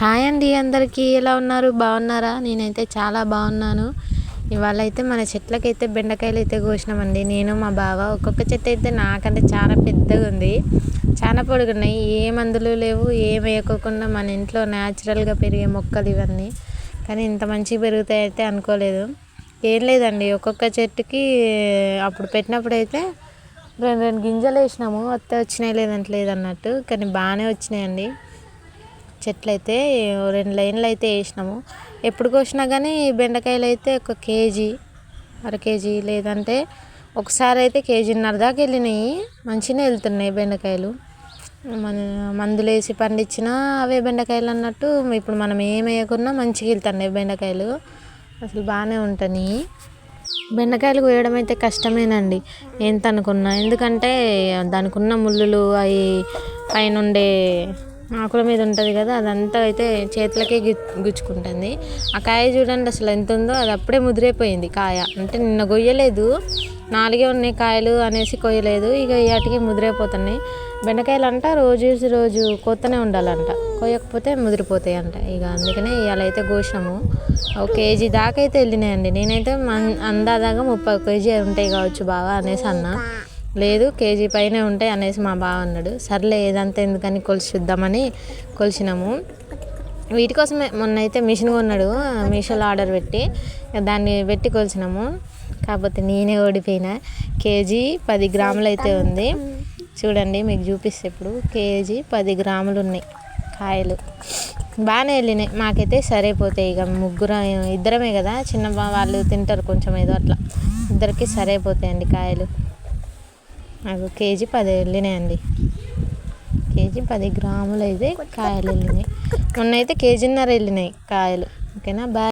Hi అండి అందరికీ ఎలా ఉన్నారు? బాగున్నారా? నేనైతే చాలా బాగున్నాను. ఇవాళ అయితే మన చెట్లకైతే బెండకాయలు అయితే కోసినామండి. నేను మా బావ ఒక్కొక్క చెట్టు అయితే నాకంటే చాలా పెద్దగా ఉంది చాలా పొడుగున్నాయి. ఏ మందులు లేవు ఏం వేయకోకుండా మన ఇంట్లో న్యాచురల్గా పెరిగే మొక్కలు ఇవన్నీ. కానీ ఇంత మంచిగా పెరుగుతాయి అయితే అనుకోలేదు. ఏం లేదండి ఒక్కొక్క చెట్టుకి అప్పుడు పెట్టినప్పుడు అయితే రెండు రెండు గింజలు వేసినాము. వస్తే వచ్చినాయి లేదంటే లేదన్నట్టు. కానీ బాగానే వచ్చినాయండి. చెట్లు అయితే రెండు లైన్లు అయితే వేసినాము. ఎప్పుడు కోసినా కానీ బెండకాయలు అయితే ఒక కేజీ అర కేజీ లేదంటే ఒకసారి అయితే కేజీన్నర దాకా వెళ్ళినాయి. మంచిగానే వెళ్తున్నాయి బెండకాయలు. మన మందులు వేసి పండించినా అవే బెండకాయలు అన్నట్టు ఇప్పుడు మనం ఏం వేయకున్నా మంచిగా వెళ్తున్నాయి బెండకాయలు. అసలు బాగానే ఉంటాయి బెండకాయలు కోయడం అయితే కష్టమేనండి. ఎంత అనుకున్నా ఎందుకంటే దానికి ఉన్న ముళ్ళులు అవి పైన ఉండే ఆకుల మీద ఉంటుంది కదా అదంతా అయితే చేతులకే గుచ్చుకుంటుంది. ఆ కాయ చూడండి అసలు ఎంత ఉందో అది అప్పుడే ముదిరైపోయింది కాయ. అంటే నిన్న కొయ్యలేదు నాలుగే ఉన్నాయి కాయలు అనేసి కొయ్యలేదు ఇక వాటికి ముదిరైపోతున్నాయి. బెండకాయలు అంట రోజు రోజు కొత్తనే ఉండాలంట. కొయ్యకపోతే ముదిరిపోతాయి అంట ఇక అందుకనే ఇవాళ అయితే కోసాము ఒక కేజీ దాకా అయితే వెళ్ళినాయండి. నేనైతే మన్ అందాదాగా ముప్పై కేజీ ఉంటాయి కావచ్చు బాగా అనేసి అన్నా. లేదు కేజీ పైనే ఉంటాయి అనేసి మా బావ అన్నాడు. సర్లే ఏదంతా ఎందుకని కొలిసి చూద్దామని కొలిసినాము వీటి కోసమే మొన్న అయితే మిషన్ కొన్నాడు మీషోలో ఆర్డర్ పెట్టి దాన్ని పెట్టి కొలిసినాము కాకపోతే నేనే ఓడిపోయినా. కేజీ పది గ్రాములు అయితే ఉంది. చూడండి మీకు చూపిస్తే ఇప్పుడు. కేజీ పది గ్రాములు ఉన్నాయి కాయలు. బాగానే వెళ్ళినాయి. మాకైతే సరిపోతాయి. ఇక ముగ్గురం ఇద్దరమే కదా. చిన్న వాళ్ళు తింటారు కొంచెం ఏదో అట్లా. ఇద్దరికి సరిపోతాయండి కాయలు. నాకు కేజీ పది వెళ్ళినాయండి. కేజీ పది గ్రాములు అయితే కాయలు వెళ్ళినాయి. మొన్న అయితే కేజీన్నర వెళ్ళినాయి కాయలు. ఓకేనా? బాయ్.